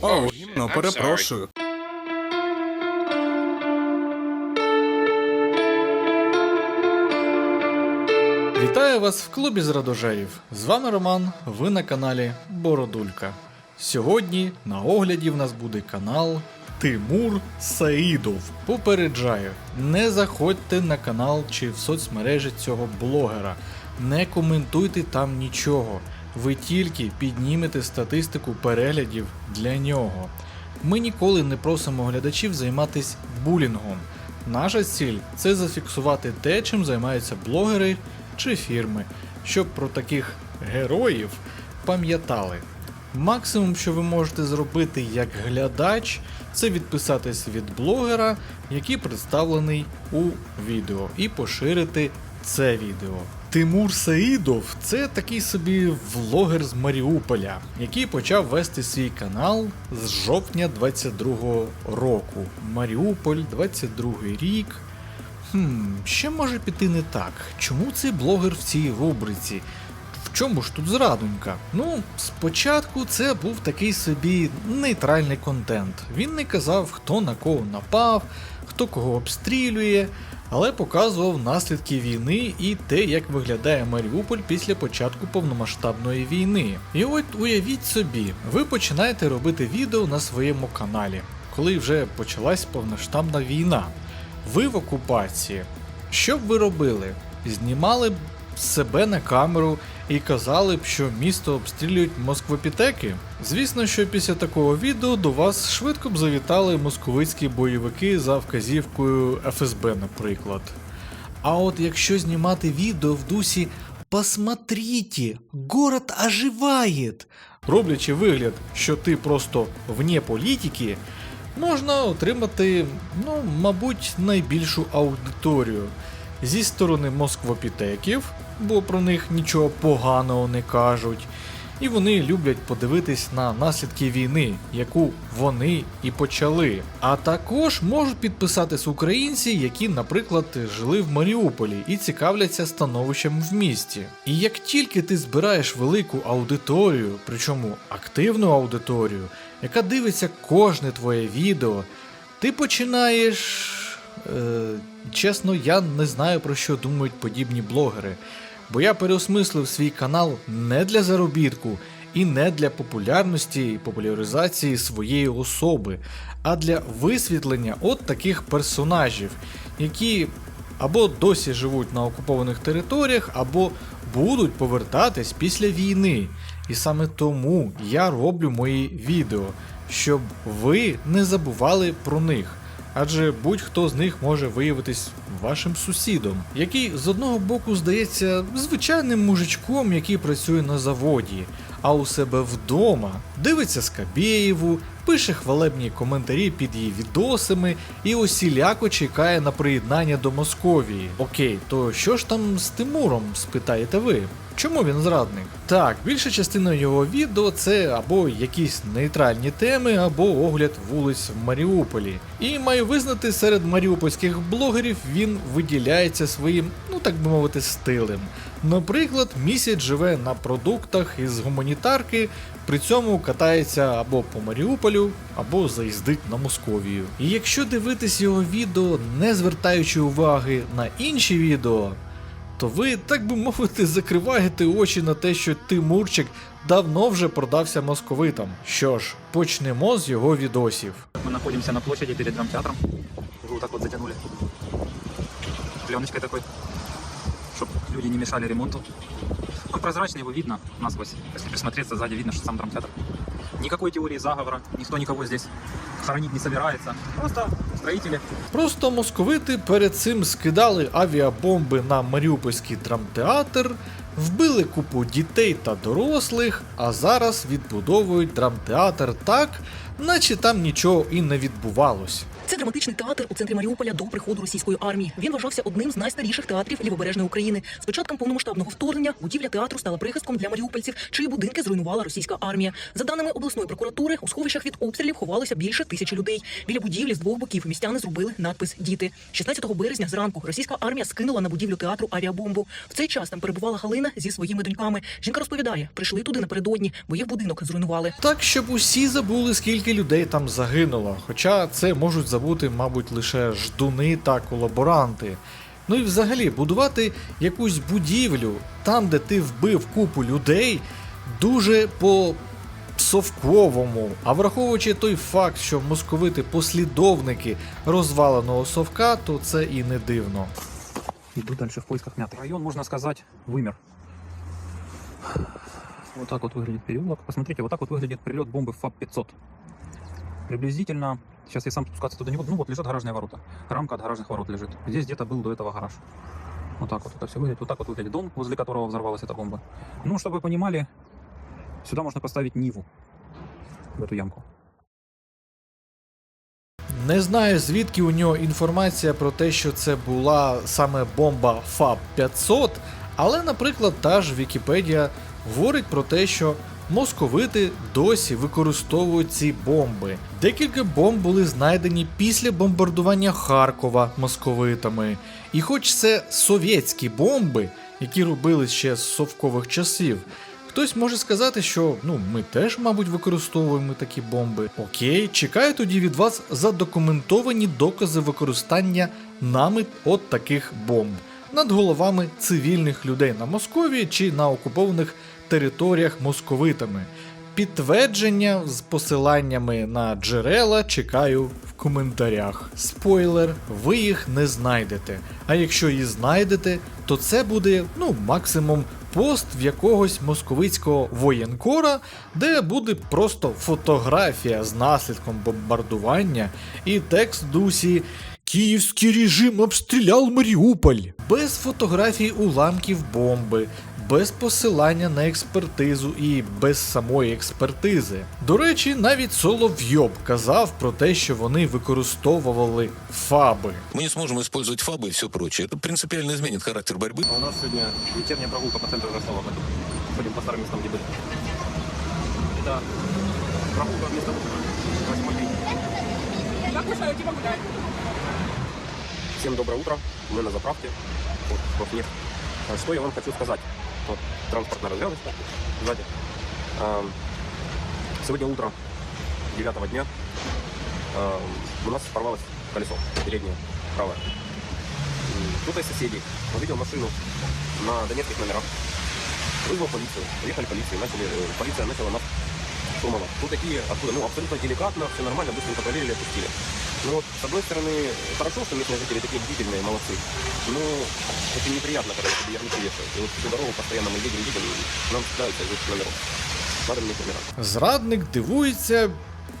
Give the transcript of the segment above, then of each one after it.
О, гімно, перепрошую. Вітаю вас в клубі зрадожеїв. З вами Роман, ви на каналі Бородулька. Сьогодні на огляді в нас буде канал Тимур Саїдов. Попереджаю, не заходьте на канал чи в соцмережі цього блогера, не коментуйте там нічого. Ви тільки піднімете статистику переглядів для нього. Ми ніколи не просимо глядачів займатися булінгом. Наша ціль це зафіксувати те, чим займаються блогери чи фірми, щоб про таких героїв пам'ятали. Максимум, що ви можете зробити як глядач, це відписатись від блогера, який представлений у відео, і поширити це відео. Тимур Саїдов це такий собі влогер з Маріуполя, який почав вести свій канал з жовтня 22-го року. Маріуполь, 22-й рік. Хм, ще може піти не так? Чому цей блогер в цій рубриці? Чому ж тут зрадонька? Ну, спочатку це був такий собі нейтральний контент. Він не казав, хто на кого напав, хто кого обстрілює, але показував наслідки війни і те, як виглядає Маріуполь після початку повномасштабної війни. І от уявіть собі, ви починаєте робити відео на своєму каналі, коли вже почалась повномасштабна війна. Ви в окупації. Що б ви робили? Знімали б себе на камеру і казали б, що місто обстрілюють москвопітеки? Звісно, що після такого відео до вас швидко б завітали московицькі бойовики за вказівкою ФСБ, наприклад. А от якщо знімати відео в дусі «Посмотрите, город оживает», роблячи вигляд, що ти просто вне політики, можна отримати, ну, мабуть, найбільшу аудиторію зі сторони москвопітеків, бо про них нічого поганого не кажуть. І вони люблять подивитись на наслідки війни, яку вони і почали. А також можуть підписатись українці, які, наприклад, жили в Маріуполі і цікавляться становищем в місті. І як тільки ти збираєш велику аудиторію, причому активну аудиторію, яка дивиться кожне твоє відео, ти починаєш. Е, чесно, я не знаю про що думають подібні блогери, бо я переосмислив свій канал не для заробітку і не для популярності і популяризації своєї особи, а для висвітлення от таких персонажів, які або досі живуть на окупованих територіях, або будуть повертатись після війни. І саме тому я роблю мої відео, щоб ви не забували про них. Адже будь-хто з них може виявитись вашим сусідом, який з одного боку здається звичайним мужичком, який працює на заводі, а у себе вдома дивиться Скабєєву, пише хвалебні коментарі під її відосами і усіляко чекає на приєднання до Московії. Окей, то що ж там з Тимуром, спитаєте ви? Чому він зрадник? Так, більша частина його відео це або якісь нейтральні теми, або огляд вулиць в Маріуполі. І маю визнати, серед маріупольських блогерів він виділяється своїм, ну так би мовити, стилем. Наприклад, місяць живе на продуктах із гуманітарки, при цьому катається або по Маріуполю, або заїздить на Московію. І якщо дивитись його відео, не звертаючи уваги на інші відео, то ви, так би мовити, закриваєте очі на те, що Тимурчик давно вже продався московитам. Що ж, почнемо з його відосів. Мы находимся на площади перед драмтеатром. Вот так вот затянули. Пленочкой такой, люди не мешали ремонту. Он прозрачный, его видно насквозь. Если присмотреться, сзади видно, что сам драмтеатр. Никакой теории заговора, никто никого здесь хоронить не собирается. Просто строители Просто московити перед цим скидали авіабомби на Маріупольський драмтеатр, вбили купу дітей та дорослих, а зараз відбудовують драмтеатр так, наче там нічого і не відбувалось. Це драматичний театр у центрі Маріуполя до приходу російської армії. Він вважався одним з найстаріших театрів лівобережної України. З початком повномасштабного вторгнення будівля театру стала прихистком для маріупольців, чиї будинки зруйнувала російська армія. За даними обласної прокуратури, у сховищах від обстрілів ховалося більше тисячі людей. Біля будівлі з двох боків містяни зробили надпис Діти. 16 березня зранку російська армія скинула на будівлю театру авіабомбу. В цей час там перебувала Галина, зі своїми доньками. Жінка розповідає, прийшли туди напередодні, бо їх будинок зруйнували. Так, щоб усі забули, скільки людей там загинуло. Хоча це можуть забути, мабуть, лише ждуни та колаборанти. Ну і взагалі, будувати якусь будівлю там, де ти вбив купу людей, дуже по совковому. А враховуючи той факт, що московити послідовники розваленого совка, то це і не дивно. Иду дальше в поисках мяты. Район, можно сказать, вымер. Вот так вот выглядит переулок. Посмотрите, вот так вот выглядит прилет бомбы ФАП-500. Приблизительно, сейчас я сам спускаться туда не буду, ну вот лежат гаражные ворота. Рамка от гаражных ворот лежит. Здесь где-то был до этого гараж. Вот так вот это все выглядит. Вот так вот выглядит дом, возле которого взорвалась эта бомба. Ну, чтобы вы понимали, сюда можно поставить Ниву. В эту ямку. Не знаю звідки у нього інформація про те, що це була саме бомба ФАБ 500, але, наприклад, та ж Вікіпедія говорить про те, що московити досі використовують ці бомби. Декілька бомб були знайдені після бомбардування Харкова московитами. І хоч це совєтські бомби, які робили ще з совкових часів, Хтось може сказати, що ну ми теж, мабуть, використовуємо такі бомби. Окей, чекаю тоді від вас задокументовані докази використання нами от таких бомб над головами цивільних людей на Московії чи на окупованих територіях московитами. Підтвердження з посиланнями на джерела чекаю в коментарях. Спойлер, ви їх не знайдете. А якщо і знайдете, то це буде ну максимум пост в якогось московицького воєнкора, де буде просто фотографія з наслідком бомбардування і текст дусі Київський режим обстріляв Маріуполь без фотографій уламків бомби, без посилання на експертизу і без самої експертизи. До речі, навіть Соловйоб казав про те, що вони використовували фаби. Мы не сможем использовать фабы и все прочее. Это принципиально изменит характер борьбы. А у нас сегодня вечерняя прогулка по центру Ростова. Мы тут ходим по старым местам, где были. Это прогулка вместо ужина. Восьмой день. Как мешаю тебе гулять? Всем доброе утро. Мы на заправке. Вот, Роснефть. А Что я вам хочу сказать? Вот, транспортная развязочка сзади. А, Сегодня утром 9 дня а, у нас порвалось колесо переднее, правое. Кто-то из соседей увидел машину на донецких номерах. Вызвал полицию. Приехали полиции, начали, э, полиция начала нас штурмовать. Тут такие, откуда, ну, абсолютно деликатно, все нормально, быстренько проверили, отпустили. Ну вот, с одной стороны, хорошо, что местные жители такие бдительные, молодцы. Но очень неприятно, когда тебе ярлыки вешают. И вот всю дорогу постоянно мы едем, едем, и нам пытаются из этих номеров. Надо мне номера. Зрадник дивується,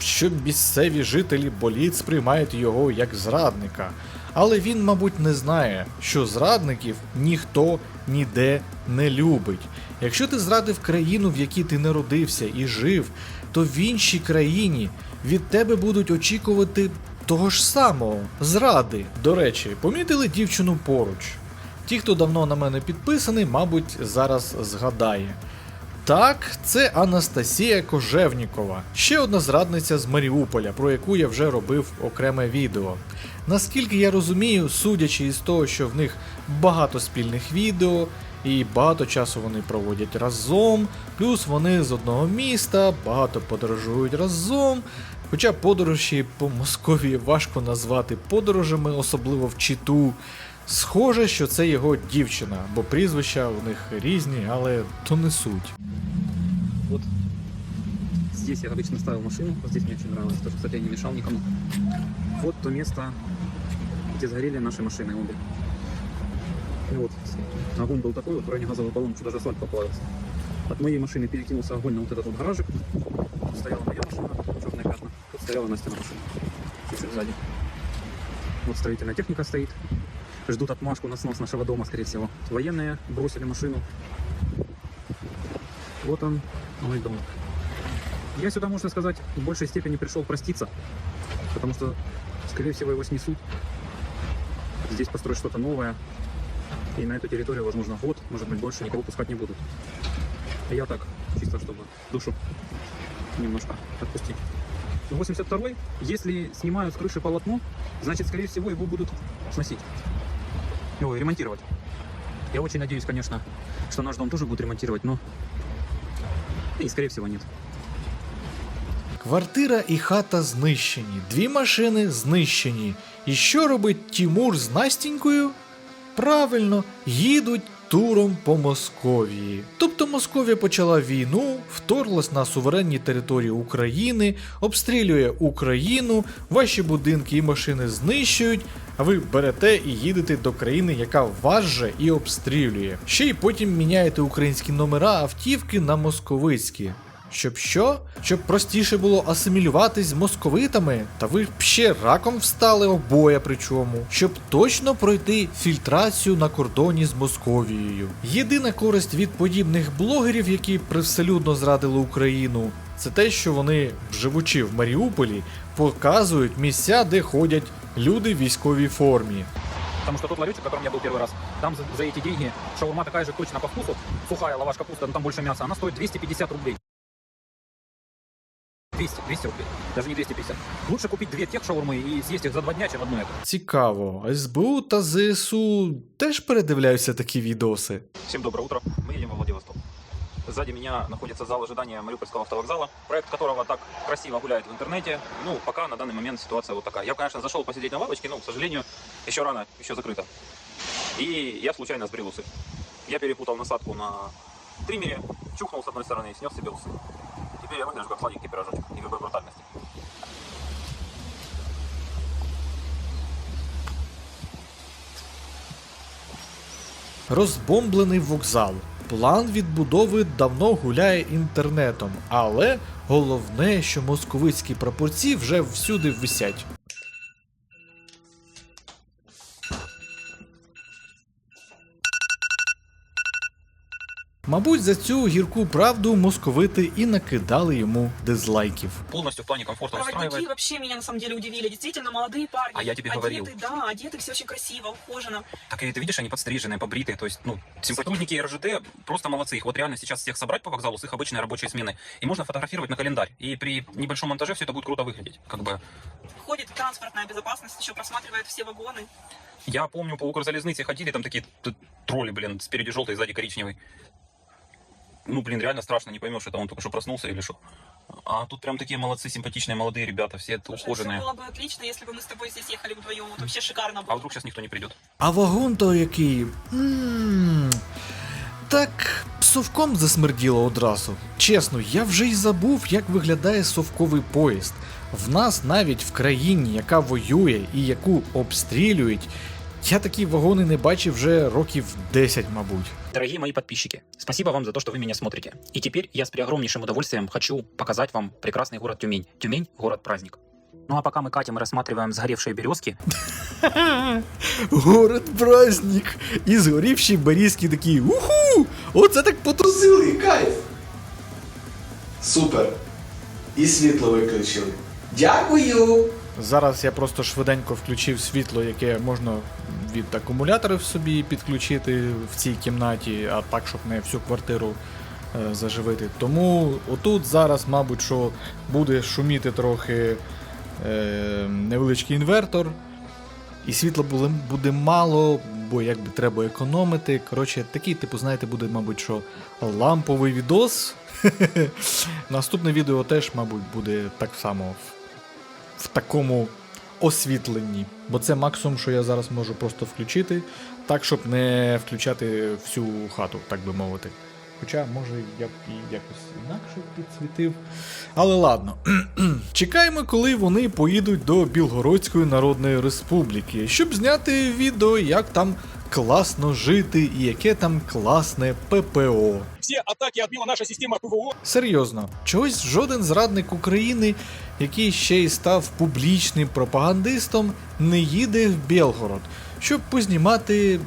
що місцеві жителі боліт сприймають його як зрадника. Але він, мабуть, не знає, що зрадників ніхто ніде не любить. Якщо ти зрадив країну, в якій ти народився і жив, то в іншій країні від тебе будуть очікувати того ж самого зради. До речі, помітили дівчину поруч. Ті, хто давно на мене підписаний, мабуть, зараз згадає. Так, це Анастасія Кожевнікова, ще одна зрадниця з Маріуполя, про яку я вже робив окреме відео. Наскільки я розумію, судячи із того, що в них багато спільних відео і багато часу вони проводять разом, плюс вони з одного міста, багато подорожують разом. Хоча подорожі по Московії важко назвати подорожами, особливо в Читу. Схоже, що це його дівчина, бо прізвища у них різні, але то не суть. Вот здесь я обычно ставил машину. Вот здесь мне очень нравилось. Тоже, кстати, я не мешал никому. Вот то место, где сгорели наши машины обе. И вот огонь был такой, вот ранее газовый баллон, что даже асфальт поплавился. От моей машины перекинулся огонь на вот этот вот гаражик. Стояла Настина машина. Чуть-чуть сзади. Вот строительная техника стоит. Ждут отмашку на снос нашего дома, скорее всего. Военные бросили машину. Вот он, мой дом. Я сюда, можно сказать, в большей степени пришел проститься, потому что, скорее всего, его снесут. Здесь построить что-то новое, и на эту территорию, возможно, год, может быть, больше никого пускать не будут. А я так, чисто чтобы душу немножко отпустить. 82-й, если снимают с крыши полотно, значит, скорее всего, его будут сносить. Его ремонтировать. Я очень надеюсь, конечно, что наш дом тоже будут ремонтировать, но... И, скорее всего, нет. Квартира і хата знищені, дві машини знищені. І що робить Тімур з Настінькою? Правильно, їдуть туром по Московії. Тобто Московія почала війну, вторглась на суверенні території України, обстрілює Україну, ваші будинки і машини знищують, а ви берете і їдете до країни, яка вас же і обстрілює. Ще й потім міняєте українські номера автівки на московицькі. Щоб що? Щоб простіше було асимілюватись з московитами, та ви б ще раком встали обоє причому, щоб точно пройти фільтрацію на кордоні з Московією. Єдина користь від подібних блогерів, які привселюдно зрадили Україну, це те, що вони, живучи в Маріуполі, показують місця, де ходять люди в військовій формі. Потому что тот ларечек, в котором я был первый раз, там за, за эти деньги шаурма такая же точно по вкусу, сухая лаваш капуста, но там больше мяса, она стоит 250 рублей. 200, 200 рублей, даже не 250. Лучше купить две тех шаурмы и съесть их за два дня, чем одну эту. Цікаво, СБУ та ЗСУ теж передивляються такі відоси. Всем доброе утро, мы едем во Владивосток. Сзади меня находится зал ожидания Мариупольского автовокзала, проект которого так красиво гуляет в интернете. Ну, пока на данный момент ситуация вот такая. Я, конечно, зашел посидеть на лавочке, но, к сожалению, еще рано, еще закрыто. И я случайно сбрил усы. Я перепутал насадку на триммере, чухнул с одной стороны и снес себе усы. Теперь я выгляжу как сладенький пирожочек, никакой брутальности. Розбомблений вокзал. План відбудови давно гуляє інтернетом, але головне, що московицькі прапорці вже всюди висять. Мабуть, за цю гірку правду московити і накидали йому дизлайків. Полностью в плане комфорта Проводники устраивает. вообще меня на самом деле удивили. Действительно, молодые парни. А я тебе одеты, говорил. Да, одеты все очень красиво, ухоженно. Так и ты видишь, они подстриженные, побритые, то есть, ну, сотрудники РЖД просто молодцы. Их вот реально сейчас всех собрать по вокзалу с их обычной рабочей смены, и можно фотографировать на календарь. И при небольшом монтаже все это будет круто выглядеть. Как бы, Ходит транспортная безопасность, еще просматривает все вагоны. я помню, по Укрзалезнице ходили, там такие т- тролли, блин, спереди желтый, сзади коричневый. Ну, блин, реально страшно, не поймешь, это он только что проснулся или что. А тут прям такие молодцы, симпатичные молодые ребята, все Слушай, ухоженные. всё было бы отлично, если бы мы с тобой здесь ехали вдвоем. Вот вообще шикарно было. А вдруг сейчас никто не придет? А вагон то який. Ммм. Так, совком засмерділо одразу. Чесно, я вже й забув, як виглядає совковий поїзд. В нас навіть в країні, яка воює і яку обстрілюють, я такі вагони не бачив вже років 10, мабуть. Дорогие мои подписчики, спасибо вам за то, что вы меня смотрите. И теперь я с преогромнейшим удовольствием хочу показать вам прекрасный город Тюмень. Тюмень – город-праздник. Ну а пока мы катим и рассматриваем сгоревшие березки, Город праздник. І згорівші берізки такі. Уху! Оце так потусили, кайф! Супер. І світло виключили. Дякую. Зараз я просто швиденько включив світло, яке можна від акумуляторів собі підключити в цій кімнаті, а так, щоб не всю квартиру е, заживити. Тому отут зараз, мабуть, що буде шуміти трохи е, невеличкий інвертор. І світла буде, мало, бо якби треба економити. Коротше, такий, типу, знаєте, буде, мабуть, що ламповий відос. Наступне відео теж, мабуть, буде так само в, такому освітленні. Бо це максимум, що я зараз можу просто включити, так, щоб не включати всю хату, так би мовити. Хоча, може, я б і якось інакше підсвітив. Але ладно. Чекаємо, коли вони поїдуть до Білгородської Народної Республіки, щоб зняти відео, як там класно жити і яке там класне ППО. Все атаки отбила наша система ПВО. Серйозно, чогось жоден зрадник України, який ще й став публічним пропагандистом, не їде в Білгород, щоб познімати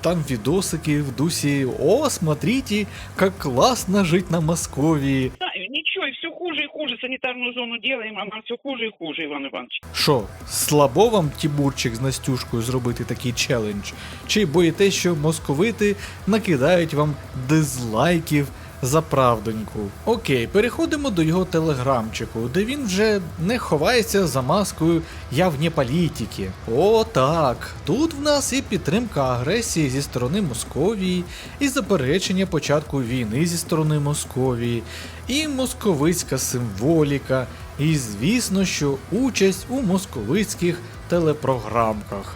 там відосики в дусі О, смотрите, как классно жить на Московії. Да, ничего, и все хуже и хуже. Санитарную зону делаем, а нам все хуже и хуже, Иван Иванович. Що, слабо вам Тібурчик з Настюшкою зробити такий челендж? Чи боїтесь, що московити накидають вам дизлайків за правдоньку. Окей, переходимо до його телеграмчику, де він вже не ховається за маскою я вне політики. О, так. Тут в нас і підтримка агресії зі сторони Московії, і заперечення початку війни зі сторони Московії, і московицька символіка, і звісно, що участь у московицьких телепрограмках.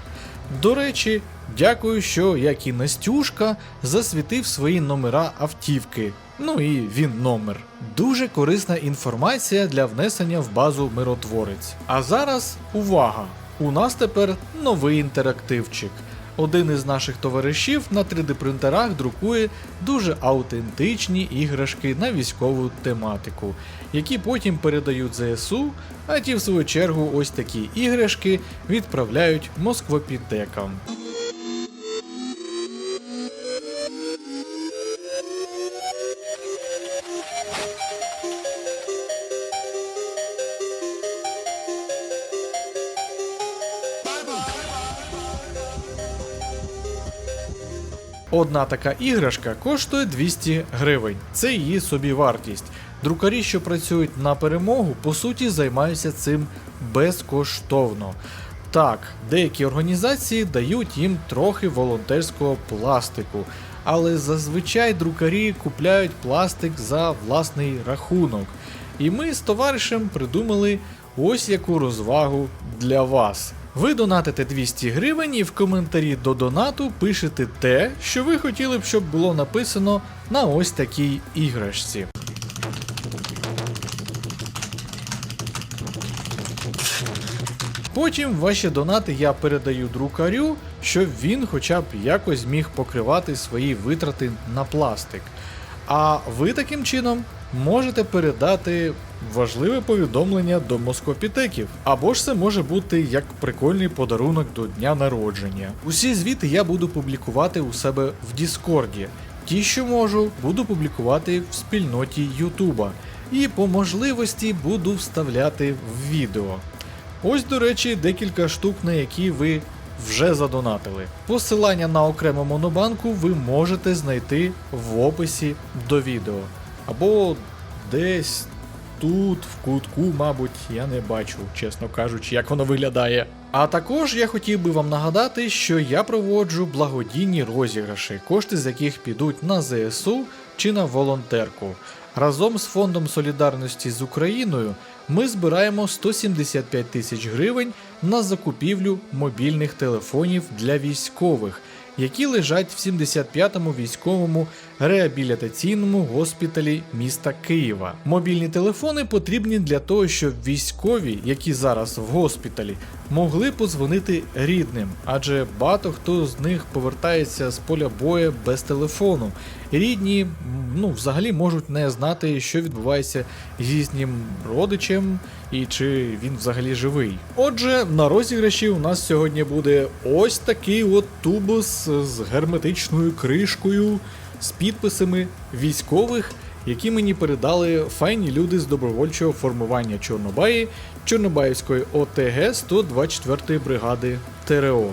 До речі, дякую, що як і Настюшка засвітив свої номера автівки. Ну і він номер. Дуже корисна інформація для внесення в базу миротворець. А зараз увага! У нас тепер новий інтерактивчик. Один із наших товаришів на 3D принтерах друкує дуже аутентичні іграшки на військову тематику, які потім передають ЗСУ, а ті в свою чергу ось такі іграшки відправляють москвопідекам. Одна така іграшка коштує 200 гривень. Це її собівартість. Друкарі, що працюють на перемогу, по суті займаються цим безкоштовно. Так, деякі організації дають їм трохи волонтерського пластику, але зазвичай друкарі купляють пластик за власний рахунок. І ми з товаришем придумали ось яку розвагу для вас. Ви донатите 200 гривень і в коментарі до донату пишете те, що ви хотіли б, щоб було написано на ось такій іграшці. Потім ваші донати я передаю друкарю, щоб він хоча б якось міг покривати свої витрати на пластик. А ви таким чином можете передати важливе повідомлення до москопітеків. Або ж це може бути як прикольний подарунок до дня народження. Усі звіти я буду публікувати у себе в Діскорді. Ті, що можу, буду публікувати в спільноті Ютуба. І по можливості буду вставляти в відео. Ось, до речі, декілька штук, на які ви вже задонатили. Посилання на окрему монобанку ви можете знайти в описі до відео. Або десь тут, в кутку, мабуть, я не бачу, чесно кажучи, як воно виглядає. А також я хотів би вам нагадати, що я проводжу благодійні розіграші, кошти з яких підуть на ЗСУ чи на волонтерку. Разом з Фондом солідарності з Україною ми збираємо 175 тисяч гривень на закупівлю мобільних телефонів для військових, які лежать в 75-му військовому реабілітаційному госпіталі міста Києва. Мобільні телефони потрібні для того, щоб військові, які зараз в госпіталі, могли подзвонити рідним, адже багато хто з них повертається з поля бою без телефону. Рідні ну, взагалі можуть не знати, що відбувається з їхнім родичем і чи він взагалі живий. Отже, на розіграші у нас сьогодні буде ось такий от тубус з герметичною кришкою, з підписами військових, які мені передали файні люди з добровольчого формування Чорнобаї Чорнобаївської ОТГ 124 бригади ТРО.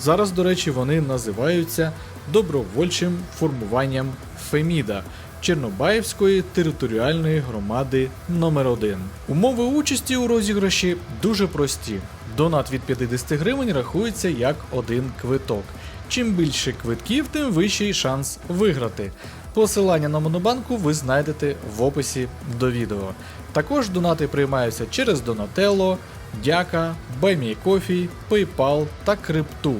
Зараз, до речі, вони називаються добровольчим формуванням Феміда Чернобаївської територіальної громади номер 1 Умови участі у розіграші дуже прості. Донат від 50 гривень рахується як один квиток. Чим більше квитків, тим вищий шанс виграти. Посилання на монобанку ви знайдете в описі до відео. Також донати приймаються через Donatello, Дяка, BuyMeCoffee, PayPal та Крипту.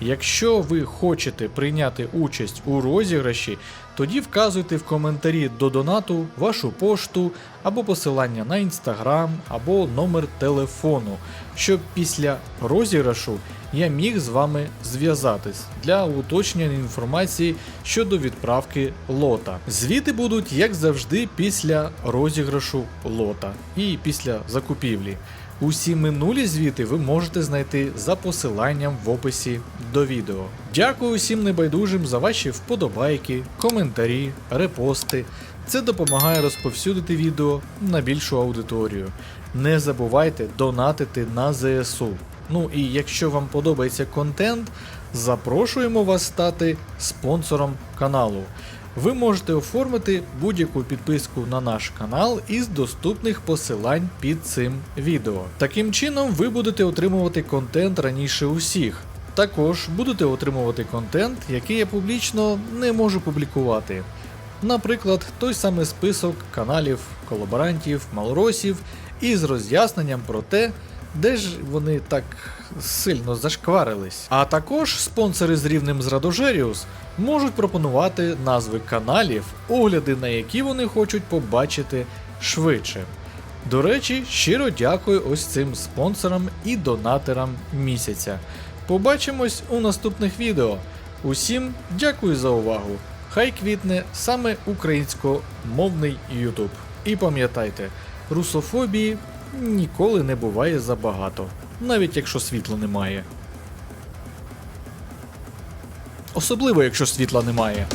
Якщо ви хочете прийняти участь у розіграші, тоді вказуйте в коментарі до донату вашу пошту або посилання на інстаграм, або номер телефону, щоб після розіграшу я міг з вами зв'язатись для уточнення інформації щодо відправки лота. Звіти будуть, як завжди, після розіграшу лота і після закупівлі. Усі минулі звіти ви можете знайти за посиланням в описі до відео. Дякую усім небайдужим за ваші вподобайки, коментарі, репости. Це допомагає розповсюдити відео на більшу аудиторію. Не забувайте донатити на ЗСУ. Ну і якщо вам подобається контент, запрошуємо вас стати спонсором каналу. ви можете оформити будь-яку підписку на наш канал із доступних посилань під цим відео. Таким чином, ви будете отримувати контент раніше усіх. Також будете отримувати контент, який я публічно не можу публікувати. Наприклад, той самий список каналів колаборантів, малоросів із роз'ясненням про те, де ж вони так сильно зашкварились. А також спонсори з рівнем з Радожеріус можуть пропонувати назви каналів, огляди на які вони хочуть побачити швидше. До речі, щиро дякую ось цим спонсорам і донатерам місяця. Побачимось у наступних відео. Усім дякую за увагу. Хай квітне саме українськомовний YouTube. І пам'ятайте, русофобії ніколи не буває забагато, навіть якщо світла немає. Особливо, якщо світла немає.